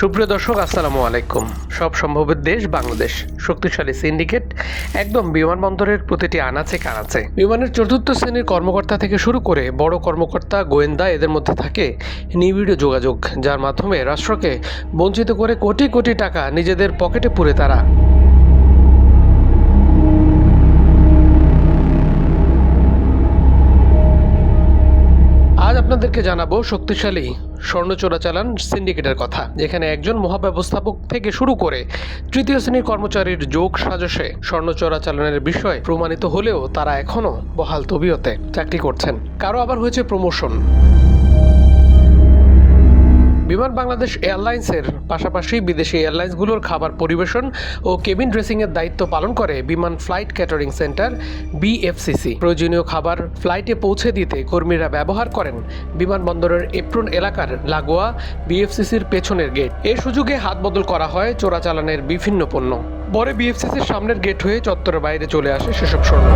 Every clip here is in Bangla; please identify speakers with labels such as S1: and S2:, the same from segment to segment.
S1: সুপ্রিয় দর্শক, আসসালামু আলাইকুম। সব সম্ভবের দেশ বাংলাদেশ। শক্তিশালী সিন্ডিকেট একদম বিমানবন্দরের প্রতিটি আনাচে কানাচে। বিমানের চতুর্থ শ্রেণির কর্মকর্তা থেকে শুরু করে বড় কর্মকর্তা, গোয়েন্দা এদের মধ্যে থাকে নিবিড় যোগাযোগ, যার মাধ্যমে রাষ্ট্রকে বঞ্চিত করে কোটি কোটি টাকা নিজেদের পকেটে পুরে তারা। আপনাদেরকে জানাব, শক্তিশালী স্বর্ণ চোরাচালান সিন্ডিকেটের কথা। যেখানে একজন মহাব্যবস্থাপক থেকে শুরু করে তৃতীয় শ্রেণির কর্মচারীর যোগ সাজসে স্বর্ণ চোরাচালানের বিষয় প্রমাণিত হলেও তারা এখনও বহাল তবিয়তে চাকরি করছেন। কারও আবার হয়েছে প্রমোশন। বিমান বাংলাদেশ এয়ারলাইন্সের পাশাপাশি বিদেশি এয়ারলাইন্সগুলোর খাবার পরিবেশন ও কেবিন ড্রেসিংয়ের দায়িত্ব পালন করে বিমান ফ্লাইট ক্যাটারিং সেন্টার বিএফসিসি প্রয়োজনীয় খাবার ফ্লাইটে পৌঁছে দিতে কর্মীরা ব্যবহার করেন বিমানবন্দরের এপ্রন এলাকার লাগোয়া বিএফসিসির পেছনের গেট। এ সুযোগে হাত বদল করা হয় চোরাচালানের বিভিন্ন পণ্য। পরে বিএফসিসির সামনের গেট হয়ে চত্বরের বাইরে চলে আসে সেসব স্বর্ণ।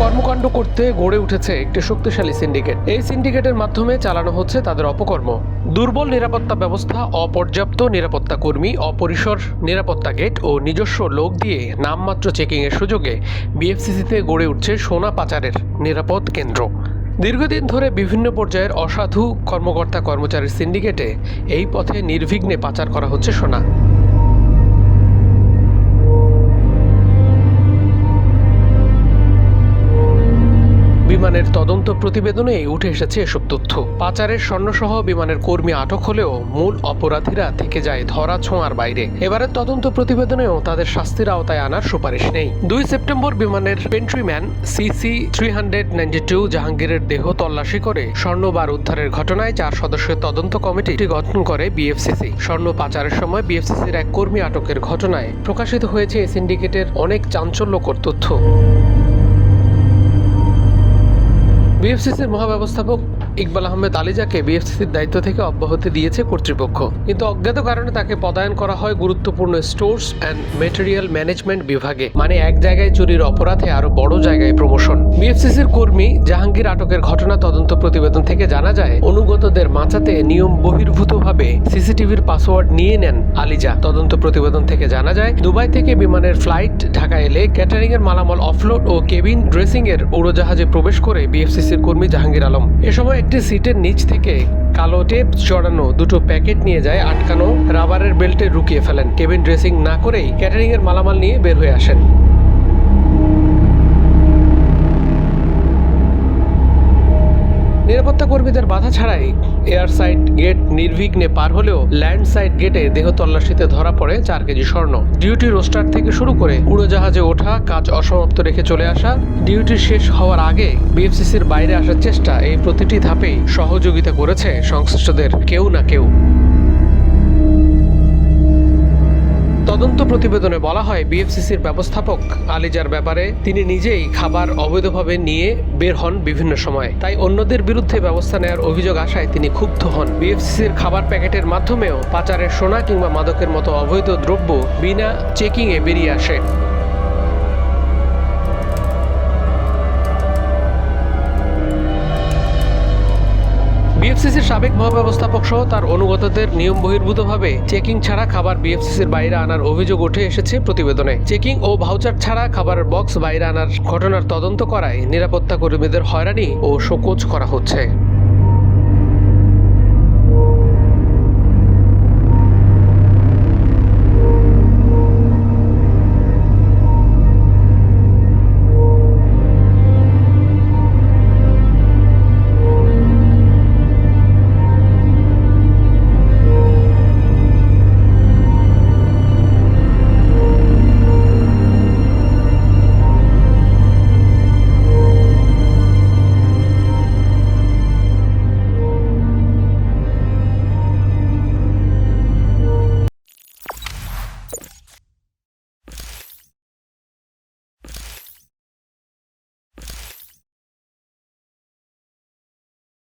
S1: কর্মকাণ্ড করতে গড়ে উঠেছে একটি শক্তিশালী সিন্ডিকেট। এই সিন্ডিকেটের মাধ্যমে চালানো হচ্ছে তাদের অপকর্ম। দুর্বল নিরাপত্তা ব্যবস্থা, অপর্যাপ্ত নিরাপত্তা কর্মী, অপরিসর নিরাপত্তা গেট ও নিজস্ব লোক দিয়ে নামমাত্র চেকিংয়ের সুযোগে বিএফসিসিতে গড়ে উঠছে সোনা পাচারের নিরাপদ কেন্দ্র। দীর্ঘদিন ধরে বিভিন্ন পর্যায়ের অসাধু কর্মকর্তা কর্মচারীর সিন্ডিকেটে এই পথে নির্বিঘ্নে পাচার করা হচ্ছে সোনা। বিমানের তদন্ত প্রতিবেদনে উঠে এসেছে এসব তথ্য। পাচারের স্বর্ণসহ বিমানের কর্মী আটক হলেও মূল অপরাধীরা থেকে যায় ধরা ছোঁয়ার বাইরে। এবারের তদন্ত প্রতিবেদনেও তাদের শাস্তির আওতায় আনার সুপারিশ নেই। দুই সেপ্টেম্বর বিমানের pantryman CC three hundred ninety two জাহাঙ্গীরের দেহ তল্লাশি করে স্বর্ণবার উদ্ধারের ঘটনায় চার সদস্যের তদন্ত কমিটি গঠন করে বিএফসিসি। স্বর্ণ পাচারের সময় বিএফসিসির এক কর্মী আটকের ঘটনায় প্রকাশিত হয়েছে সিন্ডিকেটের অনেক চাঞ্চল্যকর তথ্য। বিএফসিসির মহাব্যবস্থাপক ইকবাল আহমেদ আলিজাকে বিএফসিসির দায়িত্ব থেকে অব্যাহতি দিয়েছে কর্তৃপক্ষ। কিন্তু অজ্ঞাত কারণে তাকে পদায়ন করা হয় গুরুত্বপূর্ণ স্টোর্স অ্যান্ড মেটেরিয়াল ম্যানেজমেন্ট বিভাগে মানে এক জায়গায় চুরির অপরাধে আরও বড় জায়গায় প্রমোশন। বিএফসিসির কর্মী জাহাঙ্গীর আটকের ঘটনা তদন্ত প্রতিবেদন থেকে জানা যায়, অনুগতদের বাঁচাতে নিয়ম বহির্ভূতভাবে সিসিটিভির পাসওয়ার্ড নিয়ে নেন আলিজা। তদন্ত প্রতিবেদন থেকে জানা যায়, দুবাই থেকে বিমানের ফ্লাইট ঢাকা এলে ক্যাটারিং এর মালামাল অফলোড ও কেবিন ড্রেসিং এর উড়োজাহাজে প্রবেশ করে বিএফসিসির কর্মী জাহাঙ্গীর আলম। এ সময় একটি সিটের নিচ থেকে কালো টেপ চড়ানো দুটো প্যাকেট নিয়ে যায় আটকানো রাবারের বেল্টে রুকিয়ে ফেলেন। কেবিন ড্রেসিং না করেই ক্যাটারিং এর মালামাল নিয়ে বের হয়ে আসেন। কর্মীদের বাধা ছাড়াই এয়ার সাইড গেট নির্বিঘ্নে পার হলেও ল্যান্ড সাইড গেটে দেহ তল্লাশিতে ধরা পড়ে চার কেজি স্বর্ণ। ডিউটি রোস্টার থেকে শুরু করে উড়োজাহাজে ওঠা, কাজ অসমাপ্ত রেখে চলে আসা, ডিউটি শেষ হওয়ার আগে বিএফসিসির বাইরে আসার চেষ্টা এই প্রতিটি ধাপেই সহযোগিতা করেছে সংশ্লিষ্টদের কেউ না কেউ। তদন্ত প্রতিবেদনে বলা হয়, বিএফসিসির ব্যবস্থাপক আলিজার ব্যাপারে তিনি নিজেই খাবার অবৈধভাবে নিয়ে বের হন বিভিন্ন সময়। তাই অন্যদের বিরুদ্ধে ব্যবস্থা নেওয়ার অভিযোগ আসায় তিনি ক্ষুব্ধ হন। বিএফসিসির খাবার প্যাকেটের মাধ্যমেও পাচারের সোনা কিংবা মাদকের মতো অবৈধ দ্রব্য বিনা চেকিংয়ে বেরিয়ে আসে। বিএফসিসির সাবেক মহাব্যবস্থাপক সহ তার অনুগতদের নিয়ম বহির্ভূতভাবে চেকিং ছাড়া খাবার বিএফসিসির বাইরে আনার অভিযোগ উঠে এসেছে প্রতিবেদনে। চেকিং ও ভাউচার ছাড়া খাবারের বক্স বাইরে আনার ঘটনার তদন্ত করায় নিরাপত্তা কর্মীদের হয়রানি ও শোকজ করা হচ্ছে।